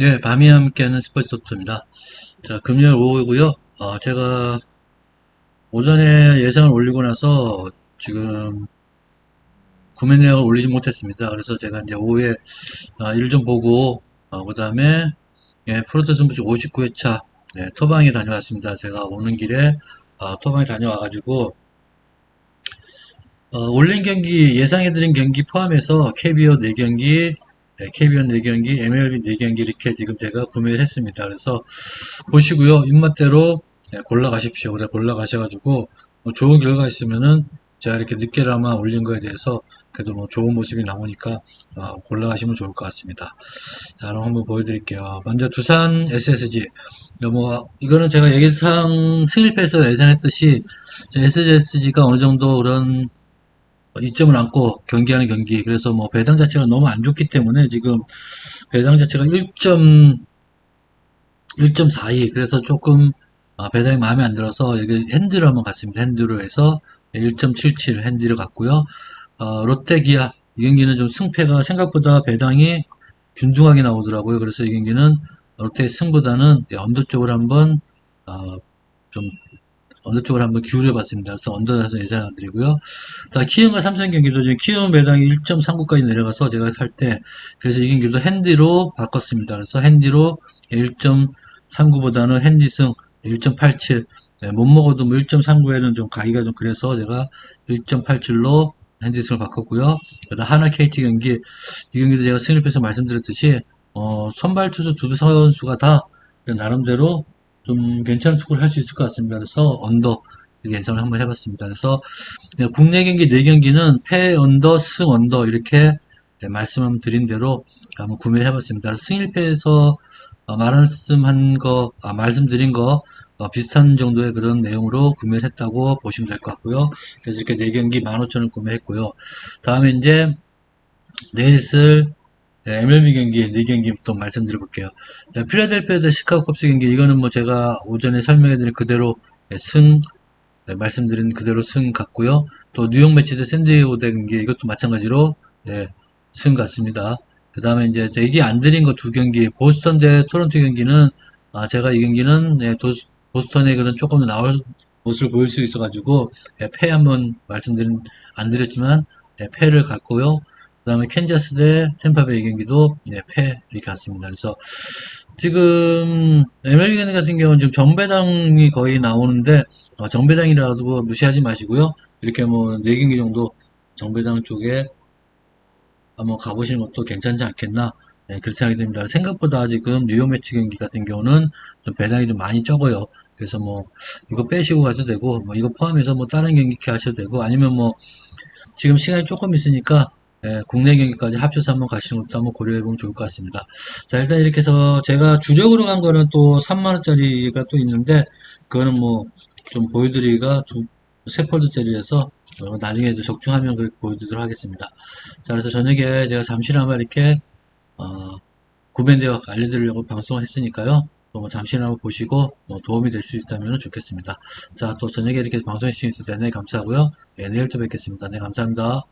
예, 밤이 함께하는 스포츠 토크입니다. 자, 금요일 오후고요. 어, 제가 오전에 예상을 올리고 나서 지금 구매 내역을 올리지 못했습니다. 그래서 제가 이제 오후에 일좀 보고 어, 그 다음에 예, 프로토 승부지 59회차 예, 토방에 다녀왔습니다. 제가 오는 길에 어, 토방에 다녀와가지고 어, 올린 경기 예상해드린 경기 포함해서 KBO 4경기 네, KBO 4경기, MLB 4경기 이렇게 지금 제가 구매를 했습니다. 그래서 보시고요. 입맛대로 네, 골라 가십시오. 그래 골라 가셔가지고 뭐 좋은 결과 있으면은 제가 이렇게 늦게나마 올린 거에 대해서 그래도 뭐 좋은 모습이 나오니까 어, 골라 가시면 좋을 것 같습니다. 자, 그럼 한번 보여드릴게요. 먼저 두산 SSG. 뭐 이거는 제가 예상 승일패에서 예상했듯이 SSG가 어느 정도 그런 이점을 안고 경기하는 경기. 그래서 뭐 배당 자체가 너무 안 좋기 때문에 지금 배당 자체가 1. 1.42. 그래서 조금 아, 배당이 마음에 안 들어서 여기 핸디로 한번 갔습니다. 핸디로 해서 1.77 핸디를 갔고요. 어, 롯데 기아 이 경기는 좀 승패가 생각보다 배당이 균등하게 나오더라고요. 그래서 이 경기는 롯데 승보다는 언더 쪽으로 한번 어, 좀 언더 쪽으로 한번 기울여 봤습니다. 그래서 언더에서 예상을 드리고요. 자, 키움과 삼성 경기도 지금 키움 배당이 1.39까지 내려가서 제가 살 때 그래서 이 경기도 핸디로 바꿨습니다. 그래서 핸디로 1.39보다는 핸디승 1.87 네, 못 먹어도 뭐 1.39에는 좀 가기가 좀 그래서 제가 1.87로 핸디승을 바꿨고요. 그다음 하나 KT 경기 이 경기도 제가 승리패서 말씀드렸듯이 어, 선발 투수 두 선수가 다 나름대로 좀 괜찮은 투구를 할 수 있을 것 같습니다. 그래서 언더 이렇게 예상을 한번 해봤습니다. 그래서 국내 경기 4경기는 패 언더, 승 언더 이렇게 네, 말씀 드린 대로 한번 구매를 해봤습니다. 승일패에서 어, 말씀한 거, 아, 말씀드린 거 어, 비슷한 정도의 그런 내용으로 구매를 했다고 보시면 될 것 같고요. 그래서 이렇게 4경기 15,000원 구매했고요. 다음에 이제 내일 쓸 네, MLB 경기 4경기 또 말씀드려 볼게요. 네, 필라델피아 대 시카고 컵스 경기 이거는 뭐 제가 오전에 설명해 드린 그대로 네, 승 네, 말씀드린 그대로 승 같고요. 또 뉴욕 매치 대 샌디에고 대 경기 이것도 마찬가지로 네, 승 같습니다. 그 다음에 이제 얘기 안 드린 거 두 경기 보스턴 대 토론토 경기는 아, 제가 이 경기는 네, 도, 보스턴에 그런 조금 더 나올 모습을 보일 수 있어가지고 네, 패 한번 말씀드린 안 드렸지만 네, 패를 갖고요. 그 다음에 캔자스 대 템파베이 경기도 네, 패 이렇게 갔습니다. 그래서 지금 MLB 같은 경우는 지금 정배당이 거의 나오는데 어, 정배당이라도 무시하지 마시고요. 이렇게 뭐 4경기 정도 정배당 쪽에 한번 가보시는 것도 괜찮지 않겠나 네, 그렇게 생각이 듭니다. 생각보다 지금 뉴욕 매치 경기 같은 경우는 좀 배당이 좀 많이 적어요. 그래서 뭐 이거 빼시고 가셔도 되고 뭐 이거 포함해서 뭐 다른 경기 이렇게 하셔도 되고 아니면 뭐 지금 시간이 조금 있으니까 예, 국내 경기까지 합쳐서 한번 가시는 것도 한번 고려해 보면 좋을 것 같습니다. 자, 일단 이렇게 해서 제가 주력으로 간 거는 또 3만원짜리가 또 있는데, 그거는 뭐, 좀 보여드리기가 두, 세 폴드짜리라서, 어, 나중에 적중하면 그렇게 보여드리도록 하겠습니다. 자, 그래서 저녁에 제가 잠시나마 이렇게, 어, 구매되어 알려드리려고 방송을 했으니까요. 뭐 잠시나마 보시고 뭐 도움이 될 수 있다면 좋겠습니다. 자, 또 저녁에 이렇게 방송해 주신 시 대단히 감사하고요. 네, 내일 또 뵙겠습니다. 네, 감사합니다.